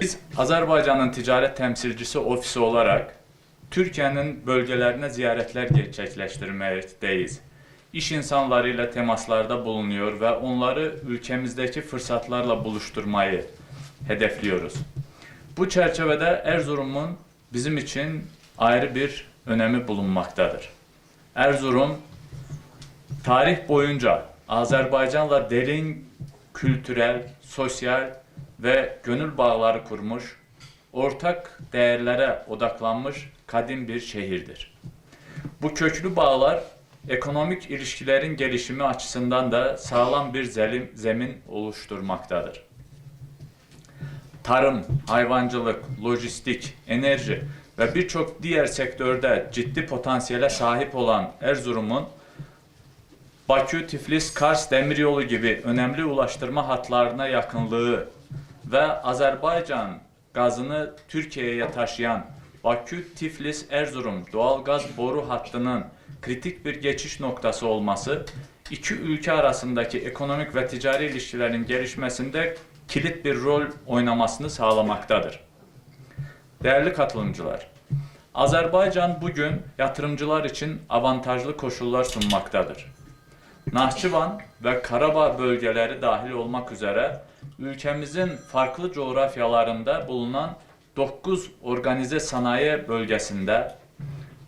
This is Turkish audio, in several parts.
Biz Azerbaycan'ın ticaret temsilcisi ofisi olarak Türkiye'nin bölgelerine ziyaretler gerçekleştirmekteyiz. İş insanlarıyla temaslarda bulunuyor ve onları ülkemizdeki fırsatlarla buluşturmayı hedefliyoruz. Bu çerçevede Erzurum'un bizim için ayrı bir önemi bulunmaktadır. Erzurum tarih boyunca Azerbaycan'la derin kültürel, sosyal ve gönül bağları kurmuş, ortak değerlere odaklanmış kadim bir şehirdir. Bu köklü bağlar ekonomik ilişkilerin gelişimi açısından da sağlam bir zelim, zemin oluşturmaktadır. Tarım, hayvancılık, lojistik, enerji ve birçok diğer sektörde ciddi potansiyele sahip olan Erzurum'un Bakü, Tiflis, Kars demiryolu gibi önemli ulaştırma hatlarına yakınlığı ve Azerbaycan gazını Türkiye'ye taşıyan Bakü, Tiflis, Erzurum doğalgaz boru hattının kritik bir geçiş noktası olması iki ülke arasındaki ekonomik ve ticari ilişkilerin gelişmesinde kilit bir rol oynamasını sağlamaktadır. Değerli katılımcılar, Azerbaycan bugün yatırımcılar için avantajlı koşullar sunmaktadır. Nahçıvan ve Karabağ bölgeleri dahil olmak üzere ülkemizin farklı coğrafyalarında bulunan 9 organize sanayi bölgesinde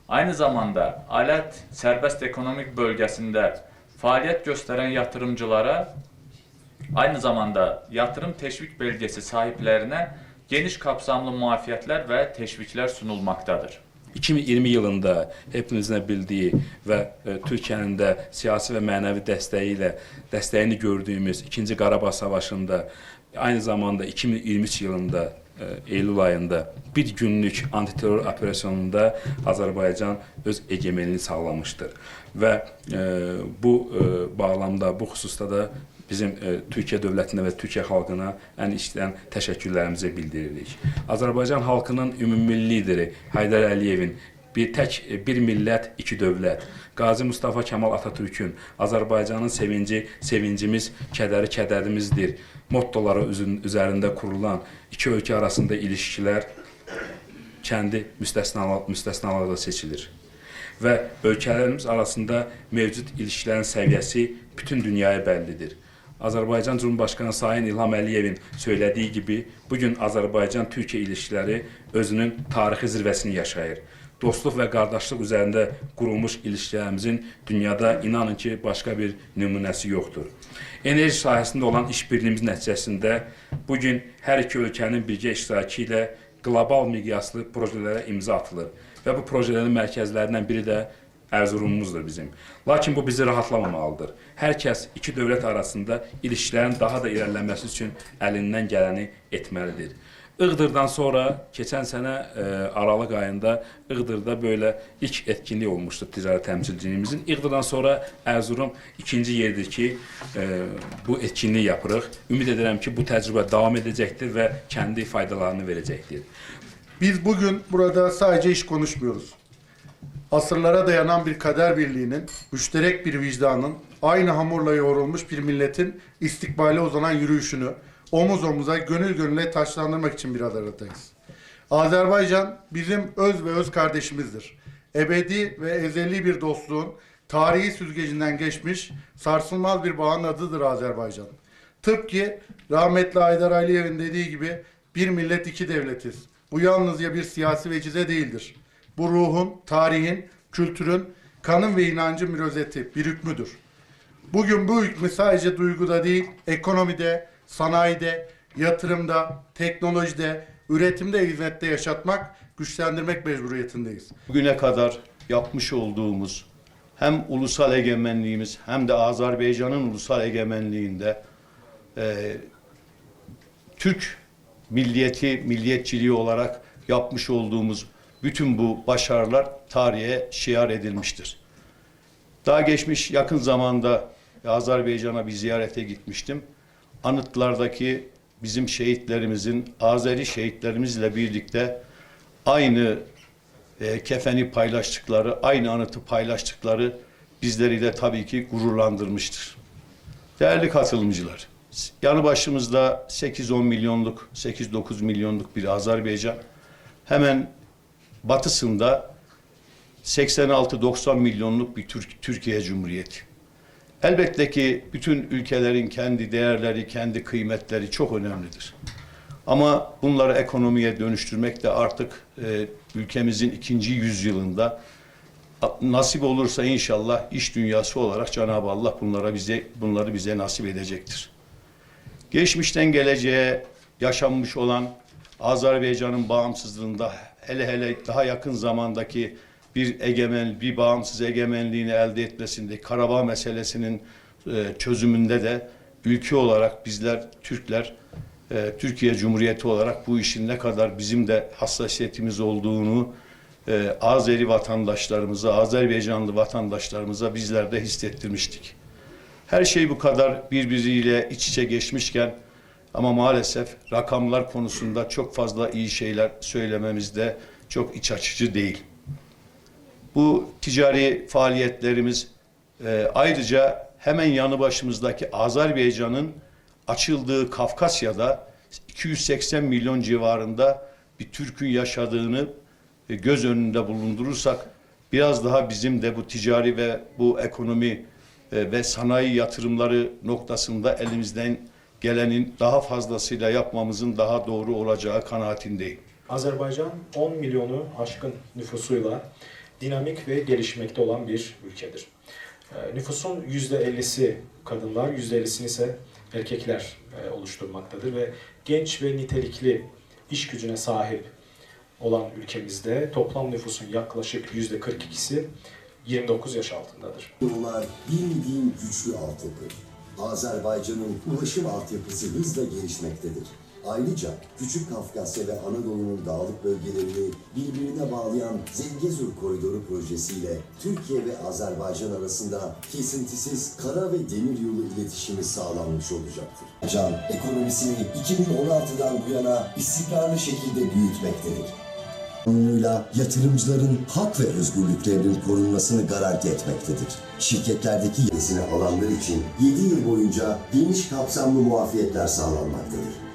aynı zamanda Alet serbest ekonomik bölgesinde faaliyet gösteren yatırımcılara aynı zamanda yatırım teşvik belgesi sahiplerine geniş kapsamlı muafiyetler ve teşvikler sunulmaktadır. 2020 yılında hepimizin bildiyi və e, Türkiyənin də siyasi və mənəvi dəstəyi ilə dəstəyini gördüyümüz 2-ci Qarabağ savaşında aynı zamanda 2023 yılında Eylül ayında bir günlük antiterror operasyonunda Azərbaycan öz egemenliğini sağlamışdır. Və e, bu e, bağlamda, bu xüsusda da bizim e, Türkiyə dövlətinə və Türkiyə xalqına ən içdən təşəkkürlərimizi bildiririk. Azərbaycan xalqının ümumi lideri Heydər Əliyevin bir tək e, bir millət, iki dövlət. Qazi Mustafa Kemal Atatürkün Azərbaycanın sevinci sevincimiz, kədəri kədərimizdir. Mottoları üzərində kurulan iki ölkə arasında ilişkilər kəndi müstəsnalar müstəsnalarla seçilir. Və ölkələrimiz arasında mövcud ilişkilərin səviyyəsi bütün dünyaya bəllidir. Azərbaycan Cumhurbaşqanı Sayın İlham Əliyevin söylədiyi gibi bugün Azərbaycan-Türkiyə ilişkiləri özünün tarixi zirvəsini yaşayır. Dostluq və qardaşlıq üzərində qurulmuş ilişkilərimizin dünyada inanın ki, başqa bir nümunəsi yoxdur. Enerji sahəsində olan işbirliyimiz nəticəsində bugün hər iki ölkənin birgə iştirakı ilə qlobal miqyaslı projelərə imza atılır və bu projelerin mərkəzlərindən biri də Erzurumumuzdur bizim. Lakin bu bizi rahatlamamalıdır. Hər kəs iki dövlət arasında ilişkilərin daha da irəliləməsi üçün əlindən gələni etməlidir. Iğdırdan sonra keçən sənə e, Aralıq ayında Iğdırda böyle ilk etkinlik olmuştu ticaret temsilciliğimizin. Iğdırdan sonra Erzurum ikinci yerdir ki e, bu etkinliği yapırıq. Ümid edirəm ki bu təcrübə davam edəcəkdir və kendi faydalarını verəcəkdir. Biz bugün burada sadece iş konuşmuyoruz. Asırlara dayanan bir kader birliğinin, müşterek bir vicdanın, aynı hamurla yoğrulmuş bir milletin istikbale uzanan yürüyüşünü omuz omuza, gönül gönüle taşlandırmak için bir aradayız. Azerbaycan bizim öz ve öz kardeşimizdir. Ebedi ve ezeli bir dostluğun tarihi süzgecinden geçmiş sarsılmaz bir bağın adıdır Azerbaycan. Tıpkı rahmetli Haydar Aliyev'in dediği gibi bir millet iki devletiz. Bu yalnızca bir siyasi vecize değildir. Bu ruhun, tarihin, kültürün, kanın ve inancın bir özeti, bir hükmüdür. Bugün bu hükmü sadece duyguda değil, ekonomide, sanayide, yatırımda, teknolojide, üretimde, hizmette yaşatmak, güçlendirmek mecburiyetindeyiz. bugüne kadar yapmış olduğumuz hem ulusal egemenliğimiz hem de Azerbaycan'ın ulusal egemenliğinde e, Türk milliyeti, milliyetçiliği olarak yapmış olduğumuz bütün bu başarılar tarihe şiar edilmiştir. Daha geçmiş yakın zamanda Azerbaycan'a bir ziyarete gitmiştim. Anıtlardaki bizim şehitlerimizin, Azeri şehitlerimizle birlikte aynı e, kefeni paylaştıkları, aynı anıtı paylaştıkları bizleri de tabii ki gururlandırmıştır. Değerli katılımcılar, yanı başımızda 8-10 milyonluk, 8-9 milyonluk bir Azerbaycan. Hemen batısında 86-90 milyonluk bir Türk, Türkiye Cumhuriyeti. Elbette ki bütün ülkelerin kendi değerleri, kendi kıymetleri çok önemlidir. Ama bunları ekonomiye dönüştürmek de artık e, ülkemizin ikinci yüzyılında nasip olursa inşallah iş dünyası olarak Cenab-ı Allah bunlara bize bunları bize nasip edecektir. Geçmişten geleceğe yaşanmış olan Azerbaycan'ın bağımsızlığında hele hele daha yakın zamandaki bir egemen, bir bağımsız egemenliğini elde etmesinde, Karabağ meselesinin e, çözümünde de ülke olarak bizler Türkler, e, Türkiye Cumhuriyeti olarak bu işin ne kadar bizim de hassasiyetimiz olduğunu e, Azeri vatandaşlarımıza, Azerbaycanlı vatandaşlarımıza bizler de hissettirmiştik. Her şey bu kadar birbiriyle iç içe geçmişken ama maalesef rakamlar konusunda çok fazla iyi şeyler söylememizde çok iç açıcı değil. Bu ticari faaliyetlerimiz e, ayrıca hemen yanı başımızdaki Azerbaycan'ın açıldığı Kafkasya'da 280 milyon civarında bir Türk'ün yaşadığını e, göz önünde bulundurursak biraz daha bizim de bu ticari ve bu ekonomi e, ve sanayi yatırımları noktasında elimizden gelenin daha fazlasıyla yapmamızın daha doğru olacağı kanaatindeyim. Azerbaycan 10 milyonu aşkın nüfusuyla dinamik ve gelişmekte olan bir ülkedir. Ee, Nüfusun %50'si kadınlar, %50'sini ise erkekler e, oluşturmaktadır ve genç ve nitelikli iş gücüne sahip olan ülkemizde toplam nüfusun yaklaşık %42'si 29 yaş altındadır. Yollar bildiğin güçlü altyapı. Azerbaycan'ın ulaşım altyapısı hızla gelişmektedir. Ayrıca Küçük Kafkasya ve Anadolu'nun dağlık bölgelerini birbirine bağlayan Zengezur Koridoru projesiyle Türkiye ve Azerbaycan arasında kesintisiz kara ve demir yolu iletişimi sağlanmış olacaktır. Can ekonomisini 2016'dan bu yana istikrarlı şekilde büyütmektedir. Kanunuyla yatırımcıların hak ve özgürlüklerinin korunmasını garanti etmektedir. Şirketlerdeki yetisini alanlar için 7 yıl boyunca geniş kapsamlı muafiyetler sağlanmaktadır.